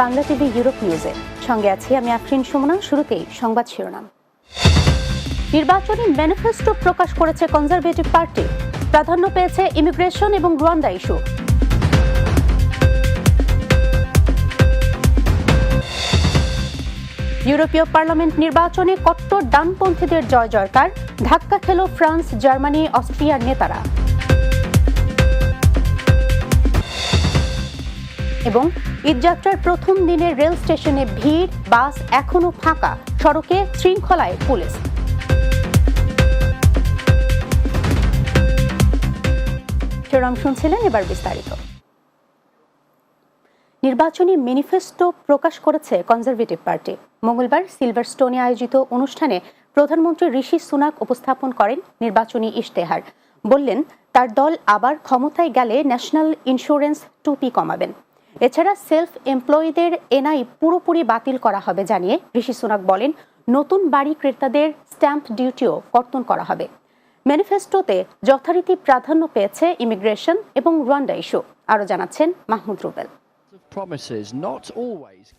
Bangla TV Europe নিউজে। সঙ্গে আছি আমি আফরিন সুমনা, শুরুতেই সংবাদ শিরোনাম। নির্বাচনী ম্যানিফেস্টো প্রকাশ করেছে কনজারভেটিভ পার্টি। প্রাধান্য পেয়েছে ইমিগ্রেশন এবং রুয়ান্ডা ইস্যু। ইউরোপীয় পার্লামেন্ট নির্বাচনে কট্টর ডানপন্থীদের জয় জয়কার ধাক্কা খেল ফ্রান্স, জার্মানি, অস্ট্রিয়ার নেতারা। এবং ঈদযাত্রার প্রথম দিনের রেল স্টেশনে ভিড়, বাস এখনও ফাঁকা। সড়কে শৃঙ্খলায় পুলিশ। এবার বিস্তারিত। নির্বাচনী ম্যানিফেস্টো প্রকাশ করেছে কনজারভেটিভ পার্টি। মঙ্গলবার সিলভার স্টোনে আয়োজিত অনুষ্ঠানে প্রধানমন্ত্রী ঋষি সুনাক উপস্থাপন করেন নির্বাচনী ইশতেহার। বললেন, তার দল আবার ক্ষমতায় গেলে ন্যাশনাল ইন্স্যুরেন্স টুপি কমাবেন। এছাড়া সেলফ এমপ্লয়ীদের এনআই পুরোপুরি বাতিল করা হবে জানিয়ে ঋষি সুনাক বলেন, নতুন বাড়ি ক্রেতাদের স্ট্যাম্প ডিউটিও কর্তন করা হবে ম্যানিফেস্টোতে যথারীতি প্রাধান্য পেয়েছে ইমিগ্রেশন এবং রুয়ান্ডা ইস্যু আরও জানাচ্ছেন মাহমুদ রুবেল.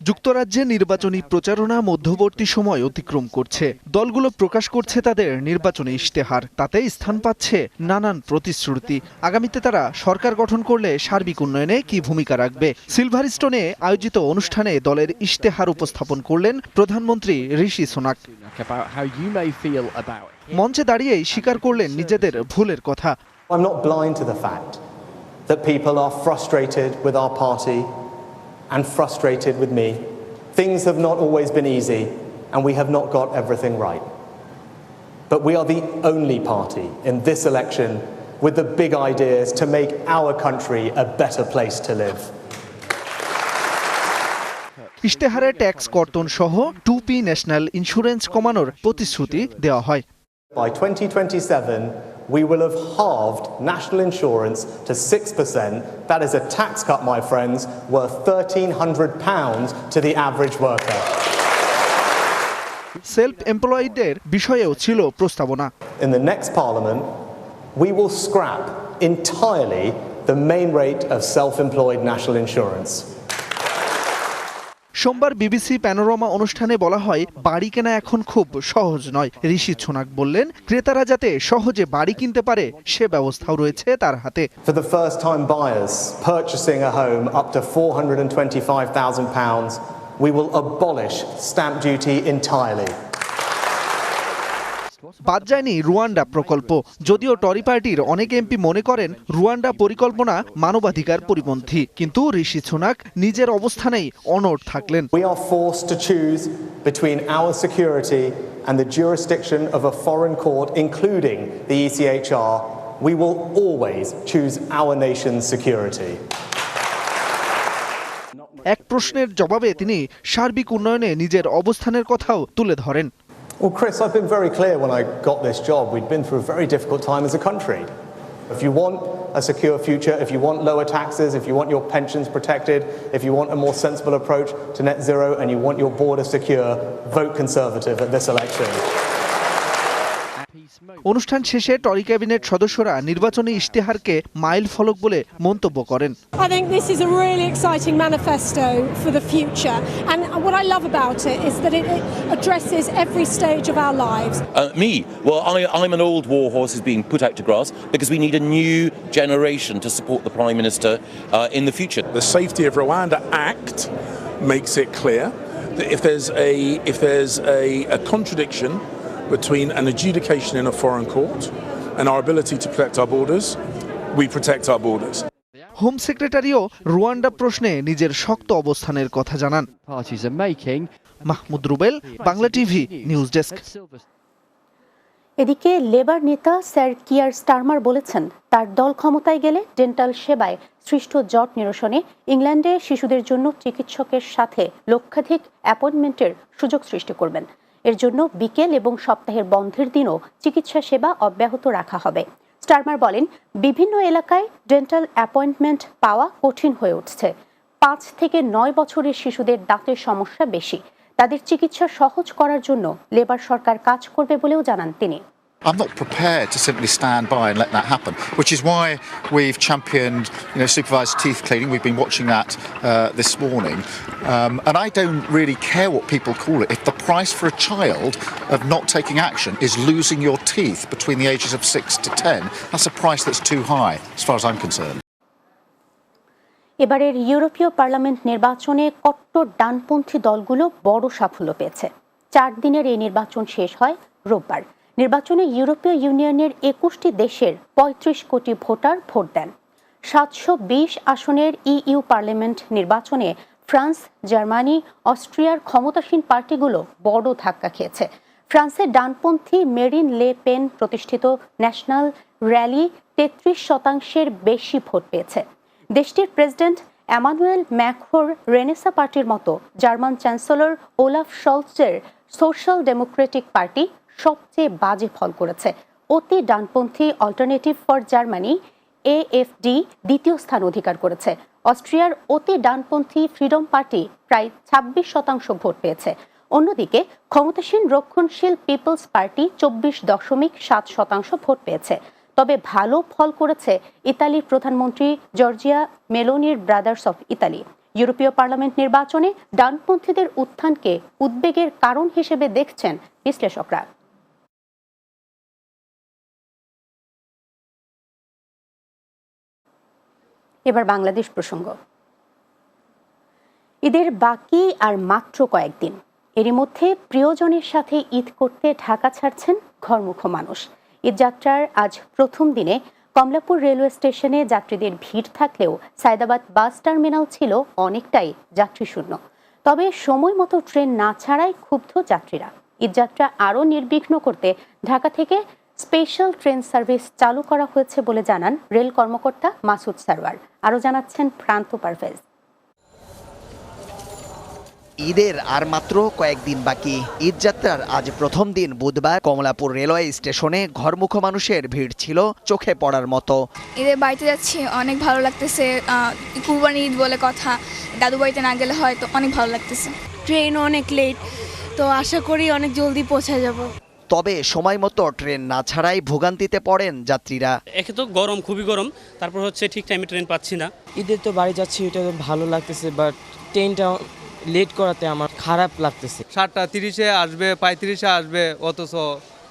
যুক্তরাজ্যে নির্বাচনী প্রচারণা মধ্যবর্তী সময় অতিক্রম করছে। দলগুলো প্রকাশ করছে তাদের নির্বাচনী ইশতেহার। তাতে স্থান পাচ্ছে নানান প্রতিশ্রুতি। আগামীতে তারা সরকার গঠন করলে সার্বিক উন্নয়নে কি ভূমিকা রাখবে? সিলভার স্টোনে আয়োজিত অনুষ্ঠানে দলের ইশতেহার উপস্থাপন করলেন প্রধানমন্ত্রী ঋষি সোনাক. মঞ্চে দাঁড়িয়েই স্বীকার করলেন নিজেদের ভুলের কথা। I'm not blind to the fact that people are frustrated with our party and frustrated with me. Things have not always been easy, and we have not got everything right. But we are the only party in this election with the big ideas to make our country a better place to live. ইশতেহারে tax কর্তন সহ টুপি national insurance কমানোর প্রতিশ্রুতি দেওয়া হয় By 2027, we will have halved national insurance to 6%. That is a tax cut, my friends, worth £1,300 to the average worker. Self এমপ্লয়ীদের বিষয়েও ছিল প্রস্তাবনা In the next parliament, we will scrap entirely the main rate of self employed national insurance. সোমবার BBC Panorama অনুষ্ঠানে বলা হয় বাড়ি কেনা এখন খুব সহজ নয় ঋষি ছোনাক বললেন ক্রেতারা যাতে সহজে বাড়ি কিনতে পারে সে ব্যবস্থাও রয়েছে তার হাতে For the first time buyers purchasing a home up to £425,000, we will abolish stamp duty entirely. বাদ যায়নি রুয়ান্ডা প্রকল্প। যদিও টরি পার্টির অনেক এমপি মনে করেন রুয়ান্ডা পরিকল্পনা মানবাধিকার পরিপন্থী। কিন্তু ঋষি ছোনাক নিজের অবস্থানেই অনড় থাকলেন। And the jurisdiction of a foreign court, including the ECHR, we will always choose our nation's security. এক প্রশ্নের জবাবে তিনি সার্বিক উন্নয়নে নিজের অবস্থানের কথাও তুলে ধরেন। Well, Chris, I've been very clear when I got this job. We'd been through a very difficult time as a country. If you want a secure future, if you want lower taxes, if you want your pensions protected, if you want a more sensible approach to net zero, and you want your border secure, vote Conservative at this election. অনুষ্ঠান শেষে টরি cabinet সদস্যরা নির্বাচনী ইশতেহারকে mile ফলক বলে মন্তব্য করেন I think this is a really exciting manifesto for the future. And what I love about it is that it it addresses every stage of our lives. Uh, me? Well, I, I'm an old war horse who's being put out to grass because we need a new generation to support the Prime Minister uh, in the future. The Safety of Rwanda Act makes it clear that if there's a if there's a, a contradiction between an adjudication in a foreign court and our ability to protect our borders, we protect our borders. Home সেক্রেটারিও Rwanda প্রশ্নে নিজের শক্ত অবস্থানের কথা জানান Parties are making. Mahmud Rubel Bangla TV news desk এদিকে Labour নেতা sir Keir Starmer বলেছেন তার দল ক্ষমতায় গেলে ডেন্টাল সেবায় সৃষ্ট জট নিরসনে ইংল্যান্ডে শিশুদের জন্য চিকিৎসকের সাথে লক্ষাধিক অ্যাপয়েন্টমেন্টের সুযোগ সৃষ্টি করবেন এর জন্য বিকেল এবং সপ্তাহের বন্ধের দিনও চিকিৎসা সেবা অব্যাহত রাখা হবে। স্টারমার বলেন, বিভিন্ন এলাকায় ডেন্টাল অ্যাপয়েন্টমেন্ট পাওয়া কঠিন হয়ে উঠছে। পাঁচ থেকে নয় বছরের শিশুদের দাঁতের সমস্যা বেশি। তাদের চিকিৎসা সহজ করার জন্য লেবার সরকার কাজ করবে বলেও জানান তিনি। I'm not prepared to simply stand by and let that happen, which is why we've championed, you know, supervised teeth cleaning. We've been watching that uh, this morning, um, and I don't really care what people call it. If the price for a child of not taking action is losing your teeth between the ages of six to ten, that's a price that's too high, as far as I'm concerned. এবারের ইউরোপীয় parliament নির্বাচনে কট্টর ডানপন্থী দলগুলো বড় সাফল্য পেয়েছে চার দিনের এই নির্বাচন শেষ হয় রোববার নির্বাচনে ইউরোপীয় ইউনিয়নের একুশটি দেশের পঁয়ত্রিশ কোটি ভোটার ভোট দেন। সাতশো বিশ আসনের ইইউ পার্লামেন্ট নির্বাচনে ফ্রান্স, জার্মানি, অস্ট্রিয়ার ক্ষমতাসীন পার্টিগুলো বড় ধাক্কা খেয়েছে। ফ্রান্সের ডানপন্থী মেরিন লে পেন প্রতিষ্ঠিত ন্যাশনাল র্যালি তেত্রিশ শতাংশের বেশি ভোট পেয়েছে। দেশটির প্রেসিডেন্ট অ্যামানুয়েল ম্যাক্রোর রেনেসা পার্টির মতো জার্মান চ্যান্সেলর ওলাফ শলচের সোশ্যাল ডেমোক্রেটিক পার্টি সবচেয়ে বাজে ফল করেছে। অতি ডানপন্থী অল্টারনেটিভ ফর জার্মানি এএফডি দ্বিতীয় স্থান অধিকার করেছে। অস্ট্রিয়ার অতি ডানপন্থী ফ্রিডম পার্টি প্রায় ছাব্বিশ শতাংশ ভোট পেয়েছে। অন্যদিকে, ক্ষমতাসীন রক্ষণশীল পিপলস পার্টি চব্বিশ দশমিক সাত শতাংশ ভোট পেয়েছে। তবে ভালো ফল করেছে ইতালির প্রধানমন্ত্রী জর্জিয়া মেলোনির ব্রাদার্স অফ ইতালি ইউরোপীয় পার্লামেন্ট নির্বাচনে ডানপন্থীদের উত্থানকে উদ্বেগের কারণ হিসেবে দেখছেন বিশ্লেষকরা। এবার বাংলাদেশ প্রসঙ্গ। ঈদের বাকি আর মাত্র কয়েকদিন। এরই মধ্যে প্রিয়জনের সাথে ঈদ করতে ঢাকা ছাড়ছেন ঘরমুখ মানুষ। ঈদযাত্রার আজ প্রথম দিনে কমলাপুর রেলওয়ে স্টেশনে যাত্রীদের ভিড় থাকলেও সায়দাবাদ বাস টার্মিনাল ছিল অনেকটাই যাত্রীশূন্য। তবে সময় মতো ট্রেন না ছাড়ায় ক্ষুব্ধ যাত্রীরা। ঈদযাত্রা আরও নির্বিঘ্ন করতে ঢাকা থেকে স্পেশাল ট্রেন সার্ভিস চালু করা হয়েছে বলে জানান রেল কর্মকর্তা মাসুদ সারওয়ার। আরও জানাচ্ছেন প্রান্ত পারভেজ। ঈদের আর মাত্র কয়েকদিন বাকি। ঈদযাত্রার আজ প্রথম দিন বুধবার কমলাপুর রেলওয়ে স্টেশনে ঘরমুখ মানুষের ভিড় ছিল চোখে পড়ার মতো। ঈদের বাড়িতে যাচ্ছি অনেক ভালো লাগতেছে আহ, কুরবানি ঈদ বলে কথা দাদু বাড়িতে না গেলে হয়তো অনেক ভালো লাগতেছে। ট্রেন অনেক লেট তো আশা করি অনেক জলদি পৌঁছে যাব। তবে সময় মতো ট্রেন না ছাড়াই ভোগান্তিতে পড়েন যাত্রীরা। একে তো গরম খুবই গরম। তারপর হচ্ছে ঠিক টাইমে ট্রেন পাচ্ছি না। ঈদের তো বাড়ি যাচ্ছি এটা ভালো লাগতেছে বাট ট্রেনটা লেট করাতে আমার খারাপ লাগতেছে। সাতটা তিরিশে আসবে পঁয়ত্রিশে আসবে অথচ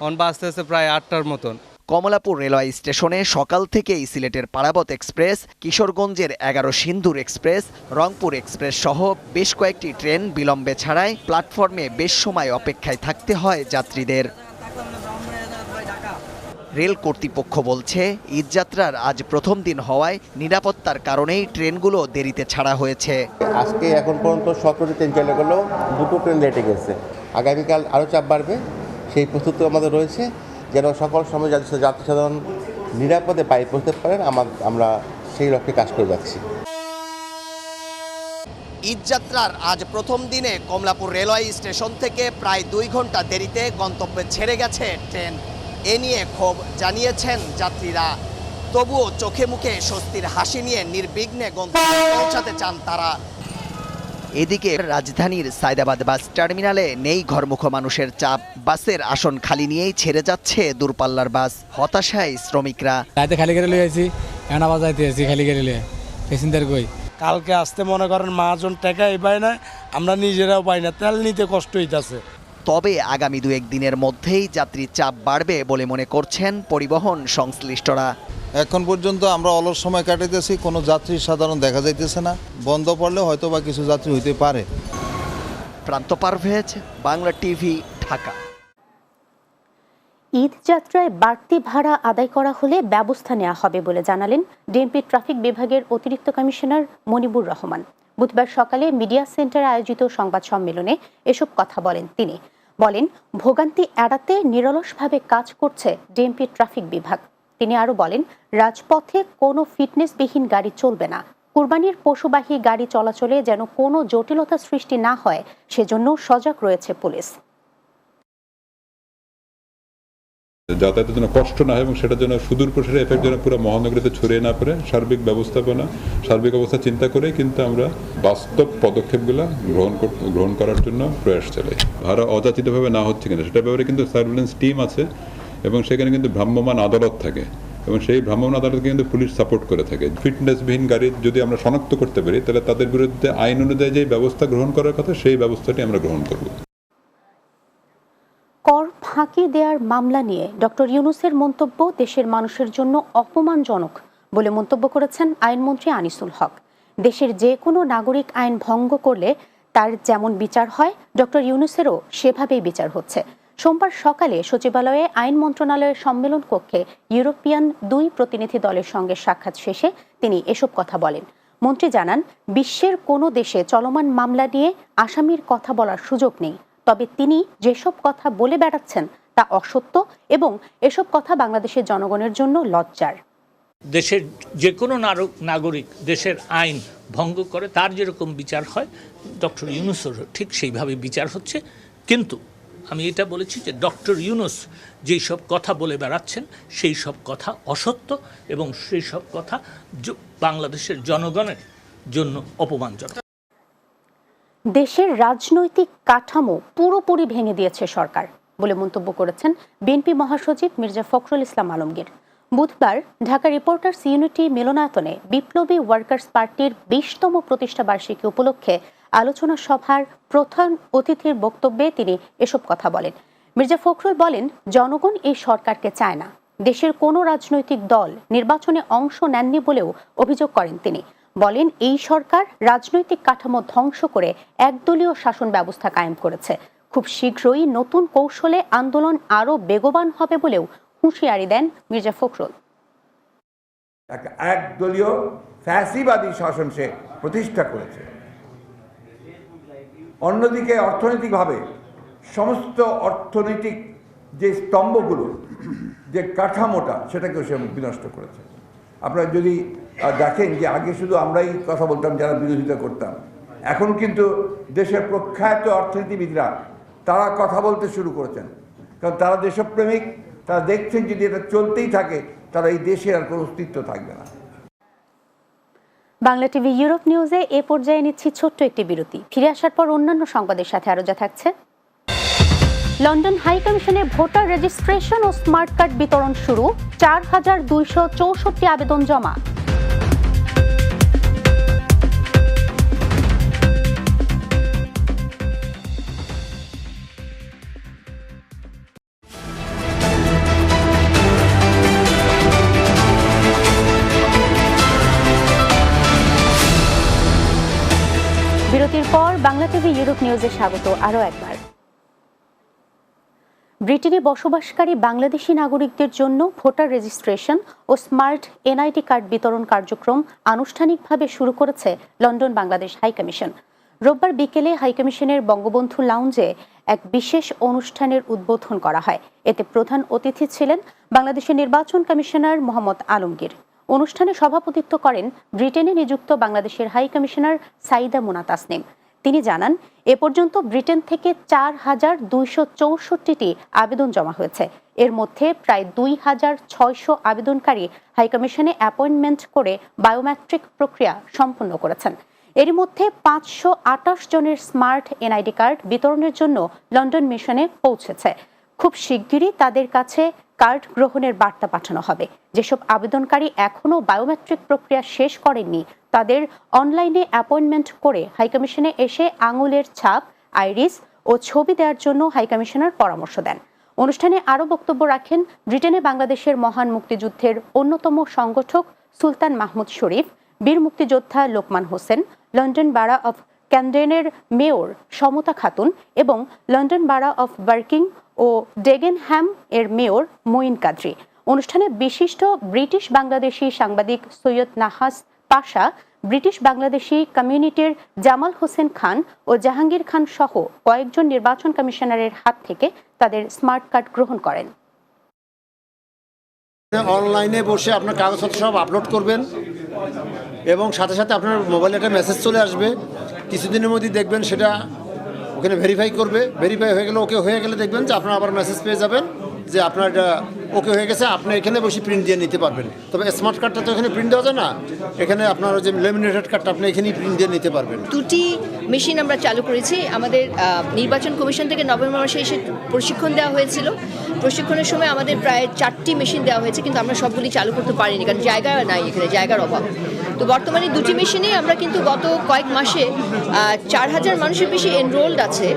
অন বাজতেছে প্রায় আটটার মতন। কমলাপুর রেলওয়ে স্টেশনে সকাল থেকেই সিলেটের পারাবত এক্সপ্রেস, কিশোরগঞ্জের এগারো সিন্ধুর এক্সপ্রেস, রংপুর এক্সপ্রেস সহ বেশ কয়েকটি ট্রেন বিলম্বে ছাড়ায় প্ল্যাটফর্মে বেশ সময় অপেক্ষায় থাকতে হয় যাত্রীদের। রেল কর্তৃপক্ষ বলছে ঈদযাত্রার আজ প্রথম দিন হওয়ায় নিরাপত্তার কারণেই ট্রেনগুলো দেরিতে ছাড়া হয়েছে। আজকে এখন পর্যন্ত সতেরোটি ট্রেন চলে গেলো দুটো ট্রেন লেটে গেছে। আগামীকাল আরও চাপ বাড়বে, সেই প্রস্তুতি আমাদের রয়েছে। যেন সকল সময় যাতে যাত্রী সাধারণ নিরাপদে পায়ে পৌঁছতে পারেন, আমার আমরা সেই লক্ষ্যে কাজ করে যাচ্ছি। ঈদযাত্রার আজ প্রথম দিনে কমলাপুর রেলওয়ে স্টেশন থেকে প্রায় দুই ঘণ্টা দেরিতে গন্তব্যে ছেড়ে গেছে ট্রেন। এ নিয়ে ক্ষোভ জানিয়েছেন যাত্রীরা। তবুও চোখে মুখে স্বস্তির হাসি নিয়ে নির্বিঘ্নে গন্তব্যে পৌঁছাতে চান তারা। এদিকে রাজধানীর সায়দাবাদ বাস টার্মিনালে নেই ঘরমুখ মানুষের চাপ। বাসের আসন খালি নিয়েই ছেড়ে যাচ্ছে দূরপাল্লার বাস। হতাশায় শ্রমিকরা। রাতে খালি গাড়ি লয়ে আছি এখন আবার যাইতে আছি খালি গাড়ি লয়ে। প্যাসেঞ্জার কই? কালকে আসতে মনে করেন মাজন টাকা পায় না আমরা নিজেরাও পাই না তেল নিতে কষ্ট হইতাছে। তবে আগামী দু একদিনের মধ্যেই যাত্রীর চাপ বাড়বে বলে মনে করছেন পরিবহন সংশ্লিষ্টরা। এখন পর্যন্ত আমরা অলস সময় কাটাইতেছি কোনো যাত্রী সাধারণ দেখা যাইতেছে না। বন্ধ পড়লে হয়তো বা কিছু যাত্রী হইতে পারে। প্রান্ত পারভেজ বাংলা টিভি ঢাকা। ঈদ যাত্রায় বাড়তি ভাড়া আদায় করা হলে ব্যবস্থা নেওয়া হবে বলে জানালেন ডিএমপি ট্রাফিক বিভাগের অতিরিক্ত কমিশনার মনিবুর রহমান। বুধবার সকালে মিডিয়া সেন্টারে আয়োজিত সংবাদ সম্মেলনে এসব কথা বলেন তিনি। বলেন ভোগান্তি এড়াতে নিরলসভাবে কাজ করছে ডিএমপি ট্রাফিক বিভাগ। তিনি আরও বলেন, রাজপথে কোনো ফিটনেসবিহীন গাড়ি চলবে না। কুরবানির পশুবাহী গাড়ি চলাচলে যেন কোনো জটিলতা সৃষ্টি না হয়, সেজন্য সজাগ রয়েছে পুলিশ। যাতায়াতের জন্য কষ্ট না হয় এবং সেটার জন্য সুদূর প্রসারের এফেক্ট যেন পুরো মহানগরীতে ছড়িয়ে না পড়ে, সার্বিক ব্যবস্থাপনা, সার্বিক অবস্থা চিন্তা করে কিন্তু আমরা বাস্তব পদক্ষেপগুলো গ্রহণ গ্রহণ করার জন্য প্রয়াস চালাই। ভাড়া অযাচিতভাবে না হচ্ছে কিনা সেটা ব্যাপারে কিন্তু সার্ভিলেন্স টিম আছে। এবং সেখানে কিন্তু ভ্রাম্যমাণ আদালত থাকে। এবং সেই ভ্রাম্যমাণ আদালতকে কিন্তু পুলিশ সাপোর্ট করে থাকে। ফিটনেসবিহীন গাড়ি যদি আমরা শনাক্ত করতে পারি, তাহলে তাদের বিরুদ্ধে আইন অনুযায়ী যে ব্যবস্থা গ্রহণ করার কথা, সেই ব্যবস্থাটি আমরা গ্রহণ করব। কর ফাঁকি দেওয়ার মামলা নিয়ে ডক্টর ইউনুসের মন্তব্য দেশের মানুষের জন্য অপমানজনক বলে মন্তব্য করেছেন আইনমন্ত্রী আনিসুল হক। দেশের যে কোনো নাগরিক আইন ভঙ্গ করলে তার যেমন বিচার হয়, ডক্টর ইউনুসেরও সেভাবেই বিচার হচ্ছে। সোমবার সকালে সচিবালয়ে আইন মন্ত্রণালয়ের সম্মেলন কক্ষে ইউরোপিয়ান দুই প্রতিনিধি দলের সঙ্গে সাক্ষাৎ শেষে তিনি এসব কথা বলেন। মন্ত্রী জানান, বিশ্বের কোনো দেশে চলমান মামলা নিয়ে আসামির কথা বলার সুযোগ নেই। তবে তিনি যেসব কথা বলে বেড়াচ্ছেন তা অসত্য এবং এসব কথা বাংলাদেশের জনগণের জন্য লজ্জার। দেশের যে কোনো নাগরিক দেশের আইন ভঙ্গ করে, তার যেরকম বিচার হয়, ডক্টর ইউনুসেরও ঠিক সেইভাবে বিচার হচ্ছে। কিন্তু আমি এটা বলেছি যে ডক্টর ইউনুস যেই সব কথা বলে বেড়াচ্ছেন, সেই সব কথা অসত্য এবং সেই সব কথা বাংলাদেশের জনগণের জন্য অপমানজনক। দেশের রাজনৈতিক কাঠামো পুরোপুরি ভেঙে দিয়েছে সরকার বলে মন্তব্য করেছেন বিএনপি মহাসচিব মির্জা ফখরুল ইসলাম আলমগীর। বুধবার ঢাকা রিপোর্টার্স ইউনিটি মিলনায়তনে বিপ্লবী ওয়ার্কার্স পার্টির বিশতম প্রতিষ্ঠা বার্ষিকী উপলক্ষে আলোচনা সভার প্রধান অতিথির বক্তব্যে তিনি এসব কথা বলেন। মির্জা ফখরুল বলেন, জনগণ এই সরকারকে চায় না। দেশের কোনো রাজনৈতিক দল নির্বাচনে অংশ নেননি বলেও অভিযোগ করেন তিনি। বলেন, এই সরকার রাজনৈতিক কাঠামো ধ্বংস করে একদলীয় শাসন ব্যবস্থা কায়েম করেছে। খুব শীঘ্রই নতুন কৌশলে আন্দোলন আরও বেগবান হবে বলেও হুঁশিয়ারি দেন মির্জা ফখরুল। একদলীয় ফ্যাসিবাদী শাসন সে প্রতিষ্ঠা করেছে। অন্যদিকে অর্থনৈতিকভাবে সমস্ত অর্থনৈতিক যে স্তম্ভগুলো, যে কাঠামোটা, সেটাকেও সে বিনষ্ট করেছে। আপনারা যদি দেখেন যে আগে শুধু আমরাই কথা বলতাম, যারা বিরোধিতা করতাম। এখন কিন্তু দেশের প্রখ্যাত অর্থনীতিবিদরা, তারা কথা বলতে শুরু করেছেন। কারণ তারা দেশপ্রেমিক, তারা দেখছেন যদি এটা চলতেই থাকে, তারা এই দেশে আর কোনো অস্তিত্ব থাকবে না। বাংলা টিভি ইউরোপ নিউজে এ পর্যায়ে নিচ্ছি ছোট্ট একটি বিরতি। ফিরে আসার পর অন্যান্য সংবাদের সাথে আরও যা থাকছে। লন্ডন হাই কমিশনে ভোটার রেজিস্ট্রেশন ও স্মার্ট কার্ড বিতরণ শুরু, চার হাজার দুইশো চৌষট্টি আবেদন জমা। বাংলা টিভি ইউরোপ নিউজে স্বাগত আরও একবার। ব্রিটেনে বসবাসকারী বাংলাদেশি নাগরিকদের জন্য ভোটার রেজিস্ট্রেশন ও স্মার্ট এনআইডি কার্ড বিতরণ কার্যক্রম আনুষ্ঠানিকভাবে শুরু করেছে লন্ডন বাংলাদেশ হাইকমিশন রোববার বিকেলে হাইকমিশনের বঙ্গবন্ধু লাউঞ্জে এক বিশেষ অনুষ্ঠানের উদ্বোধন করা হয়। এতে প্রধান অতিথি ছিলেন বাংলাদেশের নির্বাচন কমিশনার মোহাম্মদ আলমগীর। অনুষ্ঠানে সভাপতিত্ব করেন ব্রিটেনে নিযুক্ত বাংলাদেশের হাই কমিশনার সাইদা মুনা তাসনিম তিনি জানান, এ পর্যন্ত ব্রিটেন থেকে চার হাজার দুইশো আবেদন জমা হয়েছে। এর মধ্যে প্রায় দুই হাজার ছয়শো আবেদনকারী হাইকমিশনে অ্যাপয়েন্টমেন্ট করে বায়োমেট্রিক প্রক্রিয়া সম্পন্ন করেছেন। এর মধ্যে পাঁচশো আটাশ জনের স্মার্ট এনআইডি কার্ড বিতরণের জন্য লন্ডন মিশনে পৌঁছেছে। খুব শিগগিরই তাদের কাছে কার্ড গ্রহণের বার্তা পাঠানো হবে। যেসব আবেদনকারী এখনও বায়োমেট্রিক প্রক্রিয়া শেষ করেননি, তাদের অনলাইনে অ্যাপয়েন্টমেন্ট করে হাইকমিশনে এসে আঙুলের ছাপ, আইরিস ও ছবি দেওয়ার জন্য হাইকমিশনার পরামর্শ দেন। অনুষ্ঠানে আরও বক্তব্য রাখেন ব্রিটেনে বাংলাদেশের মহান মুক্তিযুদ্ধের অন্যতম সংগঠক সুলতান মাহমুদ শরীফ, বীর মুক্তিযোদ্ধা Lokman Hossain, London borough of ক্যান্ডেনের mayor Samata Khatun এবং London borough of barking O Dagenham এর মেয়র মঈন কাদ্রি। অনুষ্ঠানে বিশিষ্ট ব্রিটিশ বাংলাদেশি সাংবাদিক সৈয়দ নাহাস পাশা, ব্রিটিশ বাংলাদেশি কমিউনিটির জামাল হোসেন খান ও জাহাঙ্গীর খান সহ কয়েকজন নির্বাচন কমিশনারের হাত থেকে তাদের স্মার্ট কার্ড গ্রহণ করেন। অনলাইনে বসে আপনার কাগজপত্র সব আপলোড করবেন এবং সাথে সাথে আপনার মোবাইলে একটা মেসেজ চলে আসবে। কিছুদিনের মধ্যে দেখবেন সেটা ওখানে ভেরিফাই করবে ভেরিফাই হয়ে গেলে ওকে হয়ে গেলে দেখবেন যে আপনারা আবার মেসেজ পেয়ে যাবেন যে আপনার এটা ওকে হয়ে গেছে, আপনি এখানে বসে প্রিন্ট দিয়ে নিতে পারবেন। তবে স্মার্ট কার্ডটা তো এখানে প্রিন্ট দেওয়া যায় না? এখানে আপনার যে লেমিনেটেড কার্ডটা আপনি এখানেই প্রিন্ট দিয়ে নিতে পারবেন। দুটি মেশিন আমরা চালু করেছি। আমাদের নির্বাচন কমিশন থেকে নভেম্বর মাসে এসে প্রশিক্ষণ দেওয়া হয়েছিল। প্রশিক্ষণের সময় আমাদের প্রায় চারটি মেশিন দেওয়া হয়েছে, কিন্তু আমরা সবগুলি চালু করতে পারিনি, কারণ জায়গা নাই এখানে, জায়গার অভাব। তো বর্তমানে দুটি মেশিনে আমরা কিন্তু গত কয়েক মাসে চার হাজার মানুষের বেশি এনরোলড আছে।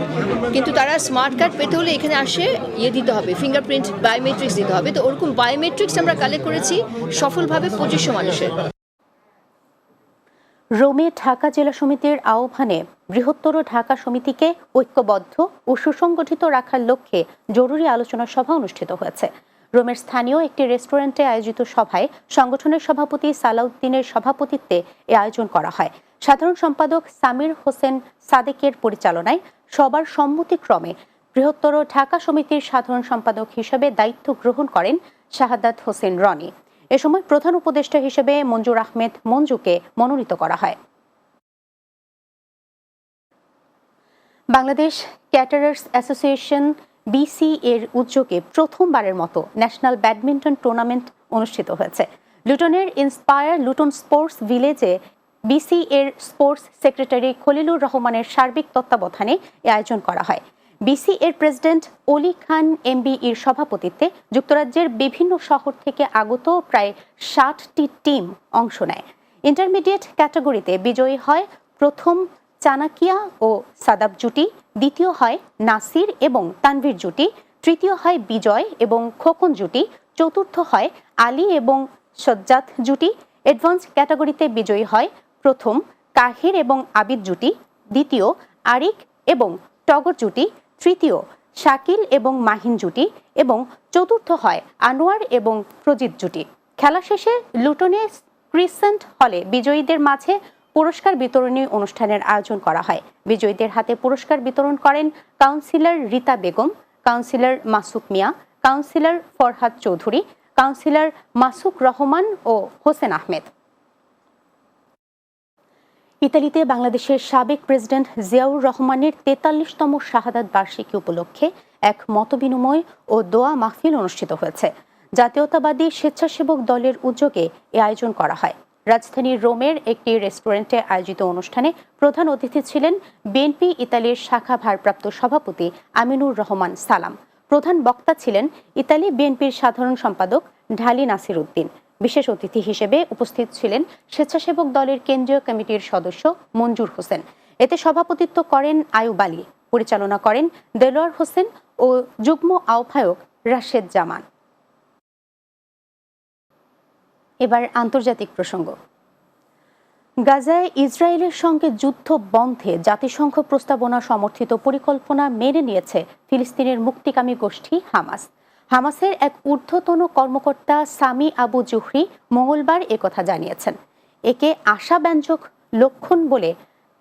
কিন্তু তারা স্মার্ট কার্ড পেতে হলে এখানে আসে ইয়ে দিতে হবে ফিঙ্গারপ্রিন্ট বায়োমেট্রিক্স দিতে হবে। তো ওরকম বায়োমেট্রিক্স আমরা কালেক্ট করেছি সফলভাবে পঁচিশশো মানুষের। রোমে ঢাকা জেলা সমিতির আহ্বানে বৃহত্তর ঢাকা সমিতিকে ঐক্যবদ্ধ ও সুসংগঠিত রাখার লক্ষ্যে জরুরি আলোচনা সভা অনুষ্ঠিত হয়েছে। রোমের স্থানীয় একটি রেস্টুরেন্টে আয়োজিত সভায় সংগঠনের সভাপতি সালাউদ্দিনের সভাপতিত্বে এ আয়োজন করা হয়। সাধারণ সম্পাদক সামির হোসেন সাদেকের পরিচালনায় সবার সম্মতিক্রমে বৃহত্তর ঢাকা সমিতির সাধারণ সম্পাদক হিসেবে দায়িত্ব গ্রহণ করেন শাহাদাত হোসেন রনি। এ সময় প্রধান উপদেষ্টা হিসেবে মঞ্জুর আহমেদ মঞ্জুকে মনোনীত করা হয়। বাংলাদেশ ক্যাটারার্স অ্যাসোসিয়েশন বিসি এর উদ্যোগে প্রথমবারের মতো ন্যাশনাল ব্যাডমিন্টন টুর্নামেন্ট অনুষ্ঠিত হয়েছে। লুটনের ইন্সপায়ার লুটন স্পোর্টস ভিলেজে বিসি এর স্পোর্টস সেক্রেটারি খলিলুর রহমানের সার্বিক তত্ত্বাবধানে আয়োজন করা হয়। বিসি এর প্রেসিডেন্ট অলি খান এমবি এর সভাপতিত্বে যুক্তরাজ্যের বিভিন্ন শহর থেকে আগত প্রায় ষাটটি টিম অংশ নেয়। ইন্টারমিডিয়েট ক্যাটাগরিতে বিজয়ী হয় প্রথম চানাকিয়া ও সাদাব জুটি, দ্বিতীয় হয় নাসির এবং তানভীর জুটি, তৃতীয় হয় বিজয় এবং খোকন জুটি, চতুর্থ হয় আলী এবং সজ্জাত জুটি। অ্যাডভান্স ক্যাটাগরিতে বিজয়ী হয় প্রথম কাহির এবং আবিদ জুটি, দ্বিতীয় আরিক এবং টগর জুটি তৃতীয়, শাকিল এবং মাহিন জুটি এবং চতুর্থ হয় আনোয়ার এবং প্রজিত জুটি। খেলা শেষে লুটনে ক্রিসেন্ট হলে বিজয়ীদের মাঝে পুরস্কার বিতরণী অনুষ্ঠানের আয়োজন করা হয়। বিজয়ীদের হাতে পুরস্কার বিতরণ করেন councillor Rita Begum, councillor Masuk Miah, councillor Farhad Chowdhury, councillor Masuk Rahman ও হোসেন আহমেদ। ইতালিতে বাংলাদেশের সাবেক প্রেসিডেন্ট জিয়াউর রহমানের তেতাল্লিশতম শাহাদাত বার্ষিকী উপলক্ষে এক মতবিনিময় ও দোয়া মাহফিল অনুষ্ঠিত হয়েছে। জাতীয়তাবাদী স্বেচ্ছাসেবক দলের উদ্যোগে এ আয়োজন করা হয়। রাজধানীর রোমের একটি রেস্টুরেন্টে আয়োজিত অনুষ্ঠানে প্রধান অতিথি ছিলেন বিএনপি ইতালির শাখা ভারপ্রাপ্ত সভাপতি আমিনুর রহমান সালাম। প্রধান বক্তা ছিলেন ইতালি বিএনপির সাধারণ সম্পাদক ঢালি নাসির উদ্দিন বিশেষ অতিথি হিসেবে উপস্থিত ছিলেন স্বেচ্ছাসেবক দলের কেন্দ্রীয় কমিটির সদস্য মঞ্জুর হোসেন। এতে সভাপতিত্ব করেন আয়ুব আলী, পরিচালনা করেন দেলোয়ার হোসেন ও যুগ্ম আহ্বায়ক রাশেদ জামান। এবার আন্তর্জাতিক প্রসঙ্গ। গাজায় ইসরায়েলের সঙ্গে যুদ্ধ বন্ধে জাতিসংঘ প্রস্তাবনা সমর্থিত পরিকল্পনা মেনে নিয়েছে ফিলিস্তিনের মুক্তিকামী গোষ্ঠী হামাস। হামাসের এক ঊর্ধ্বতন কর্মকর্তা সামি আবু জুহরি মঙ্গলবার একথা জানিয়েছেন। একে আশাব্যঞ্জক লক্ষণ বলে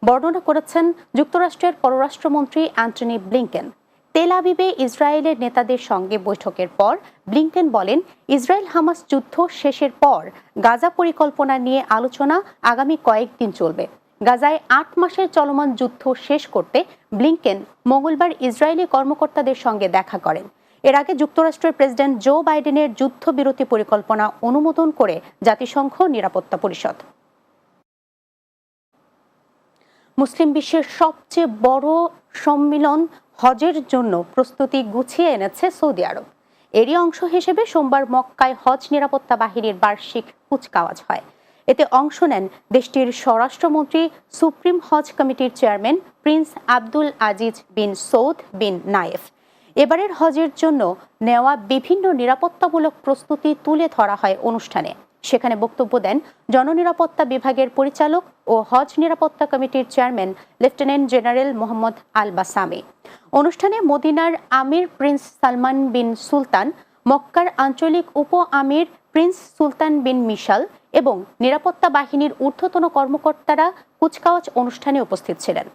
বর্ণনা করেছেন যুক্তরাষ্ট্রের পররাষ্ট্রমন্ত্রী অ্যান্টনি ব্লিংকেন। তেল আবিবে ইসরায়েলের নেতাদের সঙ্গে বৈঠকের পর ব্লিংকেন বলেন, ইসরায়েল হামাস যুদ্ধ শেষের পর গাজা পরিকল্পনা নিয়ে আলোচনা আগামী কয়েকদিন চলবে। গাজায় আট মাসের চলমান যুদ্ধ শেষ করতে ব্লিংকেন মঙ্গলবার ইসরায়েলি কর্মকর্তাদের সঙ্গে দেখা করেন। এর আগে যুক্তরাষ্ট্রের প্রেসিডেন্ট জো বাইডেনের যুদ্ধবিরতি পরিকল্পনা অনুমোদন করে জাতিসংঘ নিরাপত্তা পরিষদ। মুসলিম বিশ্বের সবচেয়ে বড় সম্মিলন হজের জন্য প্রস্তুতি গুছিয়ে এনেছে সৌদি আরব। এরই অংশ হিসেবে সোমবার মক্কায় হজ নিরাপত্তা বাহিনীর বার্ষিক কুচকাওয়াজ হয়। এতে অংশ নেন দেশটির স্বরাষ্ট্রমন্ত্রী, সুপ্রিম হজ কমিটির chairman prince Abdul Aziz bin Saud bin Nayef. এবারের হজের জন্য নেওয়া বিভিন্ন নিরাপত্তামূলক প্রস্তুতি তুলে ধরা হয় অনুষ্ঠানে। সেখানে বক্তব্য দেন জননিরাপত্তা বিভাগের পরিচালক ও হজ নিরাপত্তা কমিটির chairman lieutenant general Mohammed Al Bassami অনুষ্ঠানে মদিনার আমির প্রিন্স সালমান বিন সুলতান, মক্কার আঞ্চলিক উপ আমির প্রিন্স সুলতান বিন মিশাল এবং নিরাপত্তা বাহিনীর ঊর্ধ্বতন কর্মকর্তারা কুচকাওয়াজ অনুষ্ঠানে উপস্থিত ছিলেন।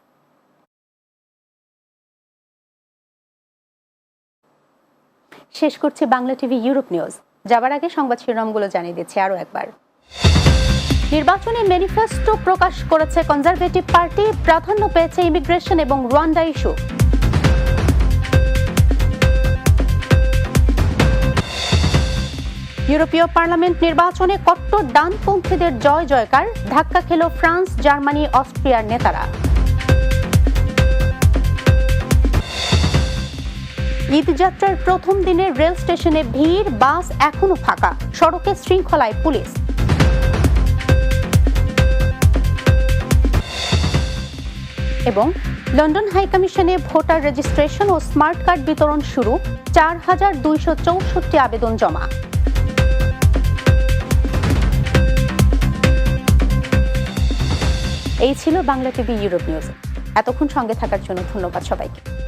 শেষ করছি বাংলা টিভি ইউরোপ নিউজ। যাবার আগে সংবাদ শিরোনামগুলো জানিয়ে দিচ্ছি আরও একবার। নির্বাচনী ম্যানিফেস্টো প্রকাশ করেছে কনজারভেটিভ পার্টি, প্রাধান্য পেয়েছে ইমিগ্রেশন এবং রুয়ান্ডা ইস্যু। ইউরোপীয় পার্লামেন্ট নির্বাচনে কট্টর ডানপন্থীদের জয় জয়কার ধাক্কা খেল ফ্রান্স, জার্মানি, অস্ট্রিয়ার নেতারা। ঈদযাত্রার প্রথম দিনে রেল স্টেশনে ভিড়, বাস এখনও ফাঁকা। সড়কে শৃঙ্খলায় পুলিশ। এবং লন্ডন হাই হাইকমিশনে ভোটার রেজিস্ট্রেশন ও স্মার্ট কার্ড বিতরণ শুরু, চার হাজার দুইশো চৌষট্টি আবেদন জমা। এই ছিল বাংলা টিভি ইউরোপ নিউজ। এতক্ষণ সঙ্গে থাকার জন্য ধন্যবাদ সবাইকে।